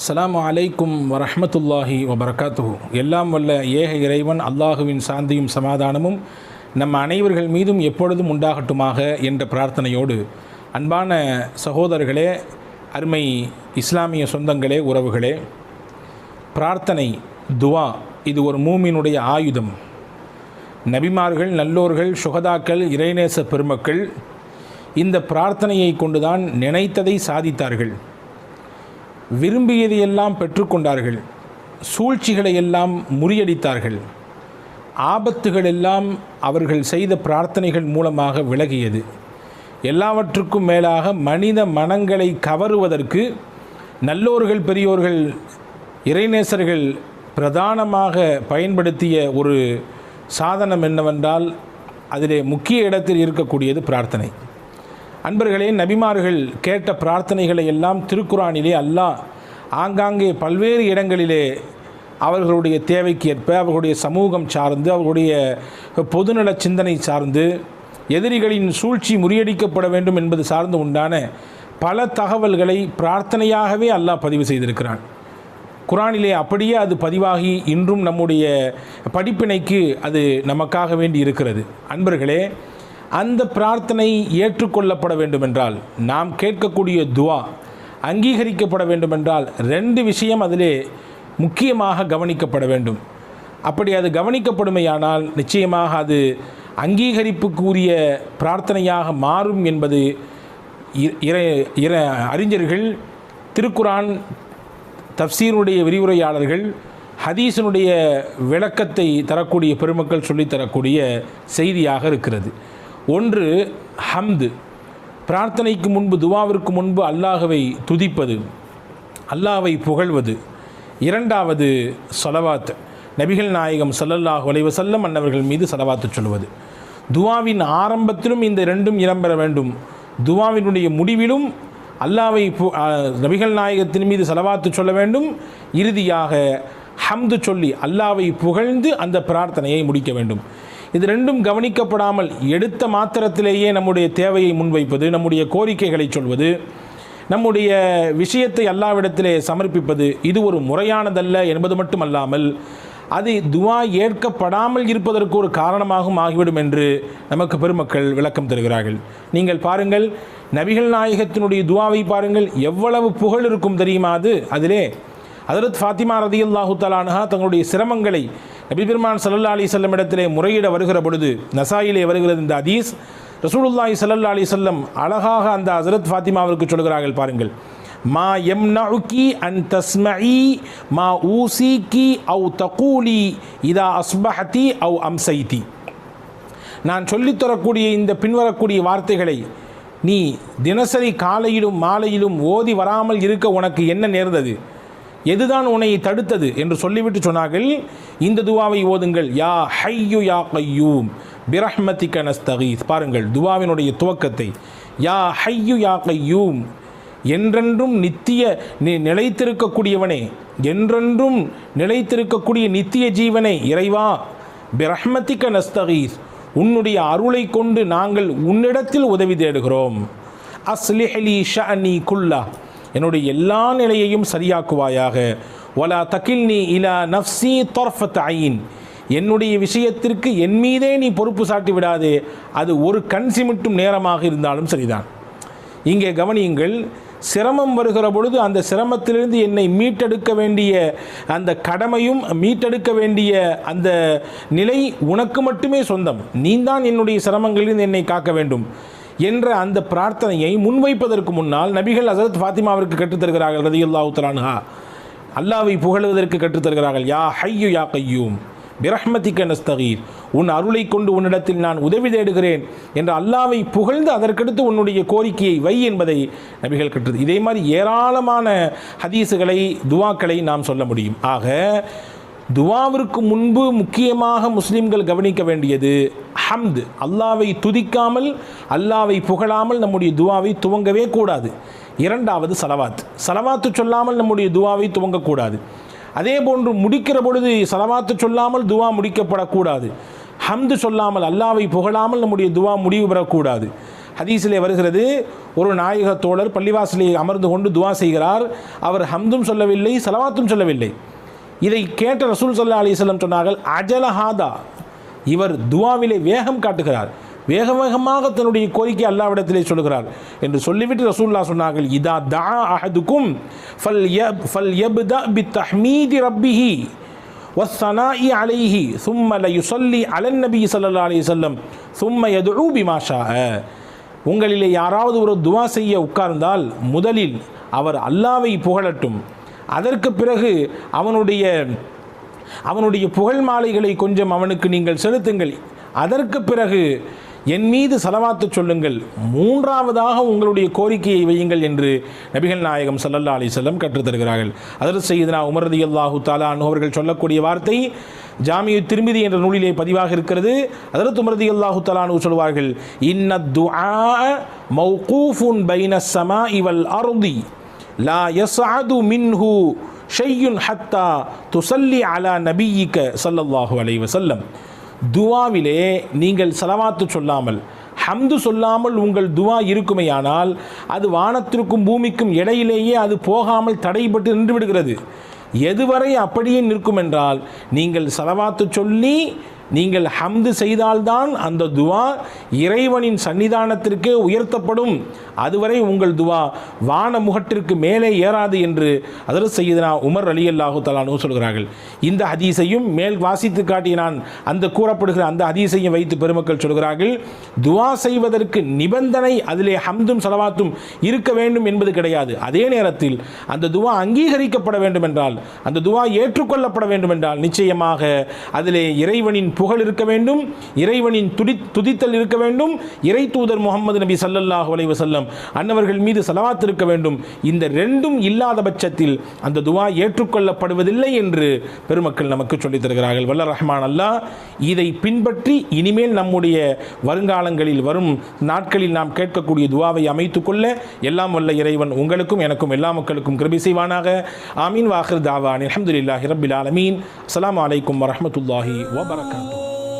அஸ்லாம் அலைக்கும் வரஹ்மத்துல்லாஹி வபரகாத்துஹு எல்லாம் வல்ல ஏக இறைவன் அல்லாஹுவின் சாந்தியும் சமாதானமும் நம்ம அனைவர்கள் மீதும் எப்பொழுதும் உண்டாகட்டுமாக என்ற பிரார்த்தனையோடு அன்பான சகோதரர்களே அருமை இஸ்லாமிய சொந்தங்களே உறவுகளே பிரார்த்தனை துவா இது ஒரு மூமினுடைய ஆயுதம். நபிமார்கள் நல்லோர்கள் சுகதாக்கள் இறைநேச பெருமக்கள் இந்த பிரார்த்தனையை கொண்டுதான் நினைத்ததை சாதித்தார்கள். விரும்பியதையெல்லாம் பெற்றுக்கொண்டார்கள். சூழ்ச்சிகளை எல்லாம் முறியடித்தார்கள். ஆபத்துகள் எல்லாம் அவர்கள் செய்த பிரார்த்தனைகள் மூலமாக விலகியது. எல்லாவற்றுக்கும் மேலாக மனித மனங்களை கவருவதற்கு நல்லோர்கள் பெரியோர்கள் இறைநேசர்கள் பிரதானமாக பயன்படுத்திய ஒரு சாதனம் என்னவென்றால் அதிலே முக்கிய இடத்தில் இருக்கக்கூடியது பிரார்த்தனை. அன்பர்களே நபிமார்கள் கேட்ட பிரார்த்தனைகளை எல்லாம் திருக்குறானிலே அல்லாஹ் ஆங்காங்கே பல்வேறு இடங்களிலே அவர்களுடைய தேவைக்கு ஏற்ப அவர்களுடைய சமூகம் சார்ந்து அவர்களுடைய பொதுநல சிந்தனை சார்ந்து எதிரிகளின் சூழ்ச்சி முறியடிக்கப்பட வேண்டும் என்பது சார்ந்து உண்டான பல தகவல்களை பிரார்த்தனையாகவே அல்லாஹ் பதிவு செய்திருக்கிறான். குரானிலே அப்படியே அது பதிவாகி இன்றும் நம்முடைய படிப்பினைக்கு அது நமக்காக வேண்டி இருக்கிறது. அன்பர்களே அந்த பிரார்த்தனை ஏற்றுக்கொள்ளப்பட வேண்டுமென்றால் நாம் கேட்கக்கூடிய துவா அங்கீகரிக்கப்பட வேண்டுமென்றால் ரெண்டு விஷயம் அதிலே முக்கியமாக கவனிக்கப்பட வேண்டும். அப்படி அது கவனிக்கப்படுமையானால் நிச்சயமாக அது அங்கீகரிப்புக்குரிய பிரார்த்தனையாக மாறும் என்பது இ- இறை இற அறிஞர்கள் திருக்குரான் தப்சீருடைய விரிவுரையாளர்கள் ஹதீஸினுடைய விளக்கத்தை தரக்கூடிய பெருமக்கள் சொல்லித்தரக்கூடிய செய்தியாக இருக்கிறது. ஒன்று ஹம்து. பிரார்த்தனைக்கு முன்பு துவாவிற்கு முன்பு அல்லாஹவை துதிப்பது அல்லாவை புகழ்வது. இரண்டாவது சொலவாத். நபிகள் நாயகம் ஸல்லல்லாஹு அலைஹி அன்னவர்கள் மீது சலவாத்து சொல்வது துவாவின் ஆரம்பத்திலும் இந்த இரண்டும் இடம்பெற வேண்டும். துவாவினுடைய முடிவிலும் அல்லாவை பு- நபிகள் நாயகத்தின் மீது செலவாத்து சொல்ல வேண்டும். இறுதியாக ஹம்து சொல்லி அல்லாவை புகழ்ந்து அந்த பிரார்த்தனையை முடிக்க வேண்டும். இது ரெண்டும் கவனிக்கப்படாமல் எடுத்த மாத்திரத்திலேயே நம்முடைய தேவையை முன்வைப்பது நம்முடைய கோரிக்கைகளை சொல்வது நம்முடைய விஷயத்தை அல்லாவிடத்திலே சமர்ப்பிப்பது இது ஒரு முறையானதல்ல என்பது மட்டுமல்லாமல் அது துவா ஏற்கப்படாமல் இருப்பதற்கு ஒரு காரணமாகவும் ஆகிவிடும் என்று நமக்கு பெருமக்கள் விளக்கம் தருகிறார்கள். நீங்கள் பாருங்கள் நபிகள் நாயகத்தினுடைய துவாவை பாருங்கள் எவ்வளவு புகழ் இருக்கும் தெரியுமா அது? அதிலே அதரத் ஃபாத்திமா ரதியுல்லாஹு தலானஹா தங்களுடைய சிரமங்களை நபி பெருமான் சல்லல்லா அலி செல்லம் இடத்திலே முறையிட வருகிற பொழுது நசாயிலே வருகிறது இந்த அதீஸ் ரசூலுல்லாஹி ஸல்லல்லாஹு அலி செல்லம் அழகாக அந்த ஹசரத் ஃபாத்திமாவிற்கு சொல்கிறார்கள் பாருங்கள். மா யம்னஉகி அன் தஸ்மஇ மா ஊசிக்கி அவு தகூலி இதா அஸ்பஹதி அவு அம்சைதி. நான் சொல்லித்தரக்கூடிய இந்த பின்வரக்கூடிய வார்த்தைகளை நீ தினசரி காலையிலும் மாலையிலும் ஓதி வராமல் இருக்க உனக்கு என்ன நேர்ந்தது? எதுதான் உன்னை தடுத்தது என்று சொல்லிவிட்டு சொன்னார்கள் இந்த துவாவை ஓதுங்கள். யா ஹையு யா கையூம் பிரஹ்மதிக நஸ்தகீஸ் பாருங்கள் துவாவினுடைய துவக்கத்தை. யா ஹையு யா கையூம் என்றென்றும் நித்திய நி நிலைத்திருக்கக்கூடியவனே என்றென்றும் நிலைத்திருக்கக்கூடிய நித்திய ஜீவனை இறைவா பிரஹ்மதிக நஸ்தகீஸ் உன்னுடைய அருளை கொண்டு நாங்கள் உன்னிடத்தில் உதவி தேடுகிறோம். அஸ்லிஹலி ஷனி குல்லா. என்னுடைய எல்லா நிலையையும் சரியாக்குவாயாக. வலா நீ இலா நஃப்சி தொர்ஃபத் ஐயின் என்னுடைய விஷயத்திற்கு என் மீதே நீ பொறுப்பு சாட்டி விடாதே. அது ஒரு கண் சிமிட்டும் நேரமாக இருந்தாலும் சரிதான். இங்கே கவனியுங்கள் சிரமம் வருகிற பொழுது அந்த சிரமத்திலிருந்து என்னை மீட்டெடுக்க வேண்டிய அந்த கடமையும் மீட்டெடுக்க வேண்டிய அந்த நிலை உனக்கு மட்டுமே சொந்தம். நீதான் என்னுடைய சிரமங்களிலிருந்து என்னை காக்க வேண்டும். என்ற அந்த பிரார்த்தனையை முன்வைப்பதற்கு முன்னால் நபிகள் ஹசரத் ஃபாத்திமாவிற்கு கற்றுத்தருகிறார்கள் ரதியுல்லாஹு தலான்ஹா அல்லாவை புகழுவதற்கு கற்றுத்தருகிறார்கள் யா ஹையு யா கையூம். பிரஹ்மதிக்க நஸ்தகீர். உன் அருளை கொண்டு உன்னிடத்தில் நான் உதவி தேடுகிறேன் என்று அல்லாவை புகழ்ந்து அதற்கடுத்து உன்னுடைய கோரிக்கையை வை என்பதை நபிகள் கற்றது இதே மாதிரி ஏராளமான ஹதீஸுகளை துவாக்களை நாம் சொல்ல முடியும். ஆக துவாவிற்கு முன்பு முக்கியமாக முஸ்லிம்கள் கவனிக்க வேண்டியது ஹம்து. அல்லாவை துதிக்காமல் அல்லாவை புகழாமல் நம்முடைய துவாவை துவங்கவே கூடாது. இரண்டாவது சலவாத். சலவாத்து சொல்லாமல் நம்முடைய துவாவை துவங்கக்கூடாது. அதே போன்று முடிக்கிற பொழுது சலவாத்து சொல்லாமல் துவா முடிக்கப்படக்கூடாது. ஹம்து சொல்லாமல் அல்லாவை புகழாமல் நம்முடைய துவா முடிவு பெறக்கூடாது. ஹதீஸிலே வருகிறது ஒரு நாயக தோழர் பள்ளிவாசலில் அமர்ந்து கொண்டு துவா செய்கிறார். அவர் ஹம்தும் சொல்லவில்லை சலவாத்தும் சொல்லவில்லை. இதை கேட்ட ரசூல் சல்லா அலிஸ்லம் சொன்னார்கள் அஜலஹாதா இவர் துவாவிலே வேகம் காட்டுகிறார். வேக வேகமாக தன்னுடைய கோரிக்கை அல்லாவிடத்திலே சொல்கிறார் என்று சொல்லிவிட்டு ரசூல்லா சொன்னார்கள் இதா தா அஹதுக்கும் ஃபல் யப் ஃபல் யப்தா பி தஹ்மீதி ரப்பிஹி வஸ்ஸனாஇ அலைஹி சும்ம ல யுசல்லி அலன் நபி சல்லா அலி சொல்லம் சும்ம எதுழு பிமாஷா உங்களிலே யாராவது ஒரு துவா செய்ய உட்கார்ந்தால் முதலில் அவர் அல்லாவை புகழட்டும். அதற்கு பிறகு அவனுடைய அவனுடைய புகழ் மாலைகளை கொஞ்சம் அவனுக்கு நீங்கள் செலுத்துங்கள். அதற்கு பிறகு என் மீது செலவாத்து சொல்லுங்கள். மூன்றாவதாக உங்களுடைய கோரிக்கையை வையுங்கள் என்று நபிகள் நாயகம் சல்லல்லா அலிசல்லம் கற்றுத்தருகிறார்கள் அதற்கு செய்தனா உமரதி அல்லாஹு தாலா அவர்கள் சொல்லக்கூடிய வார்த்தை ஜாமியு திருமிதி என்ற நூலிலே பதிவாக இருக்கிறது. அதற்கு உமரதி அல்லாஹு தலானு சொல்வார்கள் இன்ன துஆ மௌகூஃபுன் பைன சமா இவல் அருதி. லா யஸ்அது மின்ஹு ஷையுன் ஹத்தா துசல்லி அலா நபியிக்க சல்லல்லாஹு அலைவ செல்லம் துவாவிலே நீங்கள் செலவாத்து சொல்லாமல் ஹம்து சொல்லாமல் உங்கள் துவா இருக்குமேயானால் அது வானத்திற்கும் பூமிக்கும் இடையிலேயே அது போகாமல் தடைப்பட்டு நின்று விடுகிறது எதுவரை அப்படியே நிற்கும் என்றால் நீங்கள் செலவாத்து சொல்லி நீங்கள் ஹம்து செய்தால்தான் அந்த துவா இறைவனின் சன்னிதானத்திற்கே உயர்த்தப்படும். அதுவரை உங்கள் துவா வான முகட்டிற்கு மேலே ஏறாது என்று அதற்கு செய்தனா உமர் அலி அல்லாஹு தலானு சொல்கிறார்கள். இந்த ஹதீஸையும் மேல் வாசித்து காட்டினான் அந்த கூறப்படுகிற அந்த ஹதீஸையும் வைத்து பெருமக்கள் சொல்கிறார்கள் துவா செய்வதற்கு நிபந்தனை அதிலே ஹம்தும் செலவாத்தும் இருக்க வேண்டும் என்பது கிடையாது. அதே நேரத்தில் அந்த துவா அங்கீகரிக்கப்பட வேண்டும் என்றால் அந்த துவா ஏற்றுக்கொள்ளப்பட வேண்டும் என்றால் நிச்சயமாக அதிலே இறைவனின் புகழ் இருக்க வேண்டும் இறைவனின் துடி துதித்தல் இருக்க வேண்டும் இறை தூதர் முகமது நபி சல்லல்லாஹு அலைவ செல்லம் அன்னவர்கள் மீது செலவாத்து இருக்க வேண்டும். இந்த ரெண்டும் இல்லாத பட்சத்தில் அந்த துவா ஏற்றுக்கொள்ளப்படுவதில்லை என்று பெருமக்கள் நமக்கு சொல்லித் தருகிறார்கள். வல்ல ரஹ்மான் அல்லாஹ் இதை பின்பற்றி இனிமேல் நம்முடைய வருங்காலங்களில் வரும் நாட்களில் நாம் கேட்கக்கூடிய துவாவை அமைத்துக் கொள்ள எல்லாம் வல்ல இறைவன் உங்களுக்கும் எனக்கும் எல்லா மக்களுக்கும் கிருபி செய்வானாக. ஆமீன். வாஹிர் தாவான். அலமதுல்லாஹி ரபில் ஆலமீன். அஸ்ஸலாமு அலைக்கும் வரமத்துல்லாஹி வபரகாத்.